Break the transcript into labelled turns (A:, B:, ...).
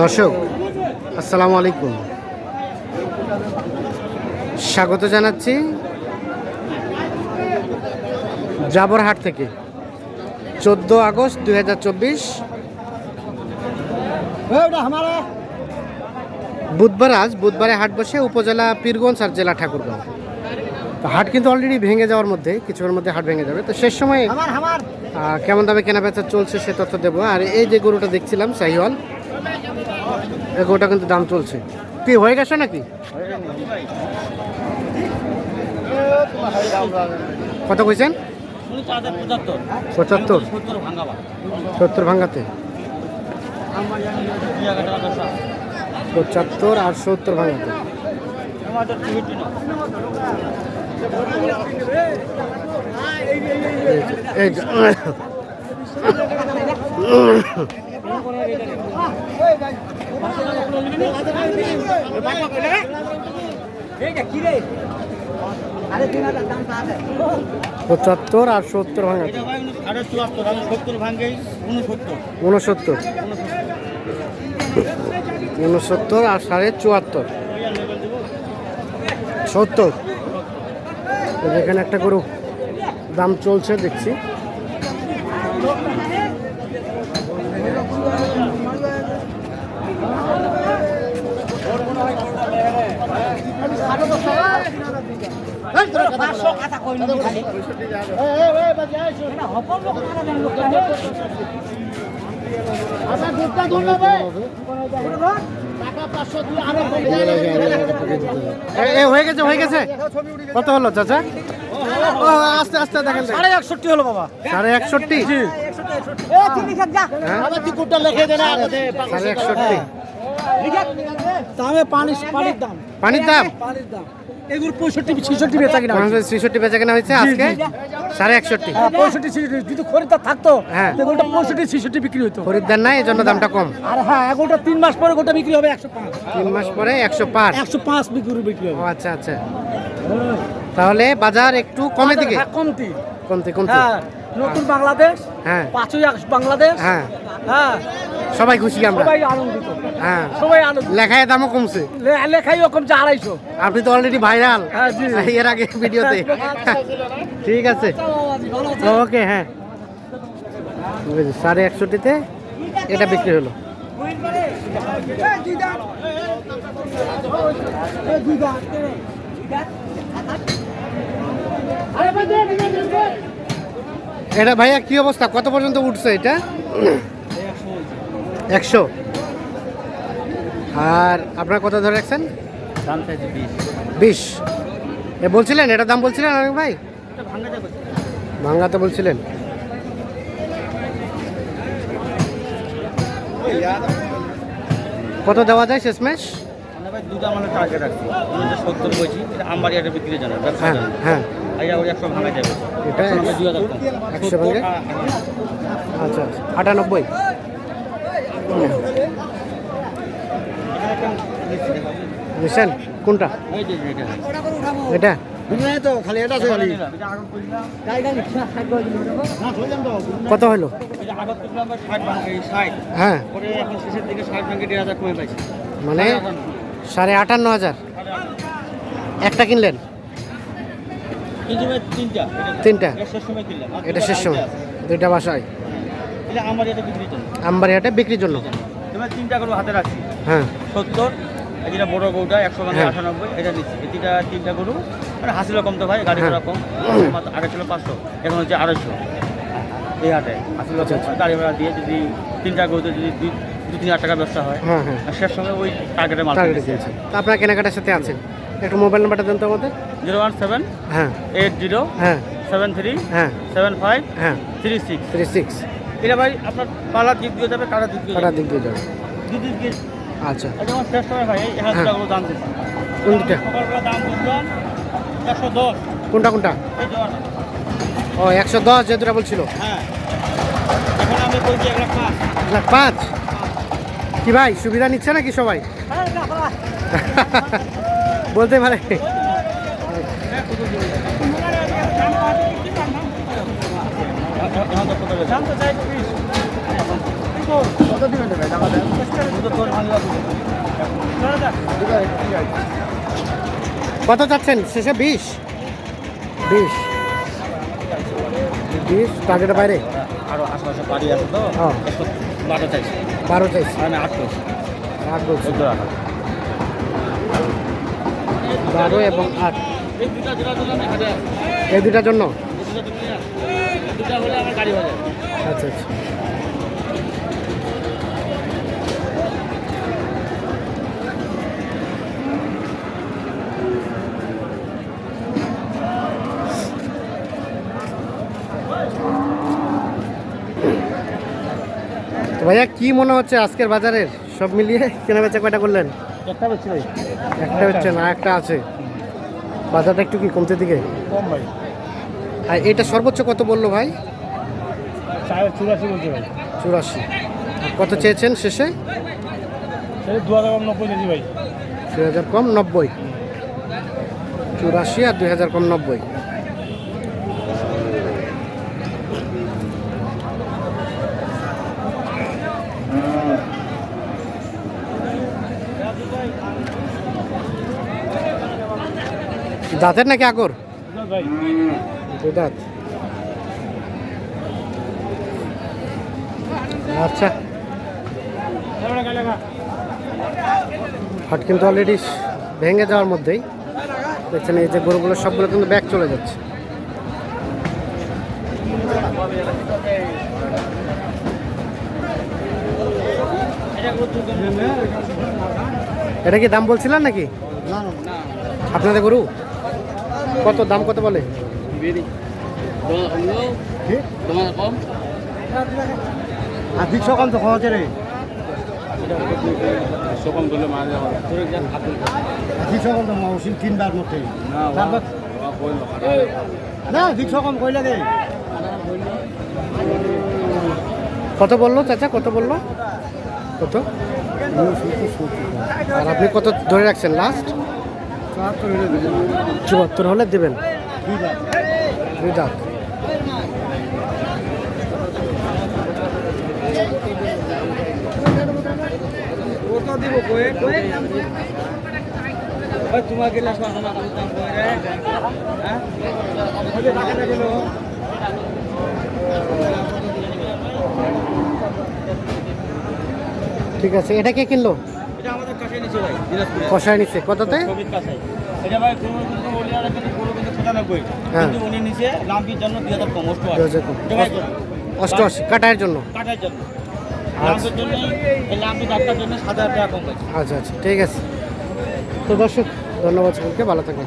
A: দর্শক আসসালামু আলাইকুম। স্বাগত জানাচ্ছি জাবরহাট থেকে। চোদ্দ আগস্ট দুই হাজার চব্বিশ। বুধবার আজ বুধবারে হাট বসে উপজেলা পীরগঞ্জ আর জেলা ঠাকুরগাঁও। তো হাট কিন্তু অলরেডি ভেঙে যাওয়ার মধ্যে কিছুক্ষণের মধ্যে হাট ভেঙে যাবে। তো শেষ সময়ে কেমন দামে কেনা বেচা চলছে সে তথ্য দেবো। আর এই যে গরুটা দেখছিলাম সাহিওয়াল এই গরুটা কিন্তু দাম চলছে। কি, হয়ে গেছে নাকি? কত কইছেন? পঁচাত্তর। সত্তর ভাঙ্গাতে পঁচাত্তর আর সত্তর ভাঙাতে। এই। পঁচাত্তর আর সত্তর ভাঙাতে উনসত্তর। উনসত্তর আর সাড়ে চুয়াত্তর। সত্তর। তো যেখানে একটা গরু। দাম চলছে দেখছি। হয়ে গেছে হয়ে গেছে। কত হলো চাচা? ও, আস্তে আস্তে দেখেন।
B: সাড়ে একষট্টি হলো বাবা।
A: সাড়ে একষট্টি? হ্যাঁ? সাড়ে একষট্টি।
B: দামে পানির দাম।
A: পানির দাম?
B: পানির দাম। এগুলো পঁয়ষট্টি ছেষট্টি বেচা কিনা হয়েছে।
A: ছেষট্টি বেচা কেনা হয়েছে আজকে? সাড়ে একষট্টি।
B: হ্যাঁ পঁয়ষট্টি ছেষট্টি যদি খরিদ্দার থাকতো
A: হ্যাঁ।
B: এগুলোটা পঁয়ষট্টি ছেষট্টি বিক্রি হতো
A: খরিদ্দার নাই দামটা কম।
B: আর হ্যাঁ এগুলোটা তিন মাস পরে গোটা বিক্রি হবে একশো পাঁচ।
A: তিন মাস পরে একশো পাঁচ।
B: একশো পাঁচ বিক্রি বিক্রি
A: ও
B: হবে
A: আচ্ছা। আচ্ছা তাহলে বাজার একটু কমে দিকে?
B: কমতি কমতি।
A: কমতে কমতে।
B: হ্যাঁ। নতুন বাংলাদেশ
A: হ্যাঁ।
B: পাঁচই আগস্ট বাংলাদেশ।
A: হ্যাঁ।
B: হ্যাঁ।
A: সবাই খুশি আমরা।
B: সবাই আনন্দিত।
A: হ্যাঁ।
B: সবাই আনন্দিত।
A: লেখায় দামও কমছে।
B: লে- লেখাই কমছে আড়াইশো।
A: আপনি তো অলরেডি ভাইরাল
B: হ্যাঁ, জি।
A: এর আগে ভিডিওতে। ঠিক আছে। ওকে হ্যাঁ। সাড়ে একশোটিতে এটা বিক্রি হলো। এটা ভাইয়া কি অবস্থা? কত পর্যন্ত উঠছে এটা? একশো। আর আপনার কত ধরে রাখছেন?
B: বিশ।
A: এ বলছিলেন? এটা দাম বলছিলেন অনেক ভাই? ভাঙ্গাতে বলছিলেন। কত দেওয়া যায় শেষমেশ?
C: দুটা মানে টার্গেট রাখছি উনিশশো সত্তর বলছি এটা আমবাড়ি একটা বিক্রি জানো ব্যবসা
A: হ্যাঁ হ্যাঁ।
C: এটা ওই একশো ভাঙা যাবে।
A: এটা
C: দুই হাজার
A: একশো ভাঙে? আচ্ছা আচ্ছা আটানব্বই। বুঝছেন কোনটা?
C: এটা।
A: এটা?
B: তো খালি এটা আছে খালি।
C: এটা আগত করলাম
A: কত হলো হ্যাঁ। মানে? সাড়ে আটান্ন হাজার। একটা কিনলেন?
C: তিনটা। এটা- শেষ সময়।
A: দুইটা বাসায়।
C: আমার এটা বিক্রির জন্য। তিনটা করে হাতে রাখছি
A: হ্যাঁ।
C: সত্তর বড় গরুটা একশো। আটানব্বই এটা নিচ্ছি তিনটা গরু মানে তো ভাই পাঁচশো এখন হচ্ছে আড়াইশো এই হাটে গাড়ি ভাড়া দিয়ে যদি তিনটা গরুতে যদি দু তিন হাজার টাকা ব্যবসা হয়।
A: হ্যাঁ হ্যাঁ।
C: আর শেষ সঙ্গে ওই টার্গেটের মাল
A: টার্গেটে কিনছে। তা আপনার কেনাকাটার সাথে আছেন? একটু মোবাইল নাম্বারটা দেন তো আমাদের।
C: জিরো ওয়ান সেভেন
A: হ্যাঁ।
C: এইট জিরো
A: হ্যাঁ।
C: সেভেন থ্রি
A: হ্যাঁ।
C: সেভেন ফাইভ
A: হ্যাঁ।
C: Three six.
A: Three six.
C: এটা ভাই আপনার পালার দিক দিয়ে যাবে কাটার দিক দিয়ে
A: কটার দিক দিয়ে যাবে।
C: দু দিক দিয়ে।
A: আচ্ছা।
C: আমার শেষ সময় ভাই এই হাজার
A: হ্যাঁ।
C: টাকা করে দাম দিচ্ছি।
A: কোন দিকটা
C: সকালবেলা দাম বুঝলাম একশো দশ।
A: কোনটা কোনটা? ও একশো দশ যে দুটা বলছিল।
C: হ্যাঁ। এখন আমি বলছি এক লাখ পাঁচ।
A: এক লাখ পাঁচ? কি ভাই সুবিধা নিচ্ছে নাকি সবাই? বলতে পারে।
C: কত
A: চাচ্ছেন? শেষে বিশ? বিশ। বিশ টার্গেটের বাইরে?
C: আরও আশেপাশে বাড়ি আছে তো। বারো চাইছি।
A: বারো চাইছি।
C: মানে আট চাইছি।
A: আট বলছি। বারো এবং আট।
C: এই আমি
A: দুটার জন্য? আচ্ছা আচ্ছা। তো ভাইয়া কি মনে হচ্ছে আজকের বাজারের? সব মিলিয়ে কেনা বেচা কয়টা করলেন?
B: একটা বেশি ভাই।
A: একটা হচ্ছে না একটা আছে। বাজারটা একটু কি কমতে দিকে
B: কম ভাই।
A: আর এটা সর্বোচ্চ কত বলল ভাই?
B: চুরাশি বলছে ভাই।
A: চুরাশি। কত চেয়েছেন শেষে?
B: দু হাজার নব্বই ভাই।
A: দুই হাজার কম নব্বই। চুরাশি আর দুই হাজার কম নব্বই। দাঁতের নাকি আগর? দাঁত। আচ্ছা। হাট কিন্তু অলরেডি ভেঙে যাওয়ার মধ্যেই। দেখছেন এই যে গরুগুলো সবগুলো কিন্তু ব্যাগ চলে যাচ্ছে। এটা কি দাম বলছিলেন নাকি? আপনাদের গরু? কত, দাম কত বলে?
C: কম
B: আর্থিক সকাল তো খরচে রে।
C: সকম ধরলে মারা
B: আর্থিক সকাল তো মৌসুম তিনবার মতে না আর্থিক সকাল কইলে দে।
A: কত বলল চাচা, কত বলল? কত? আর আপনি কত ধরে রাখছেন লাস্ট চুয়াত্তর হলে দেবেন।
C: তোমাকে হ্যাঁ?
A: ঠিক আছে এটা কে কিনলো? কষায় নিচ্ছে কততে? হ্যাঁ। অষ্টআশি। কাটায়ের জন্য?
C: পাইছে
A: আচ্ছা। আচ্ছা ঠিক আছে। তো দর্শক ধন্যবাদ সকলকে। ভালো থাকবেন।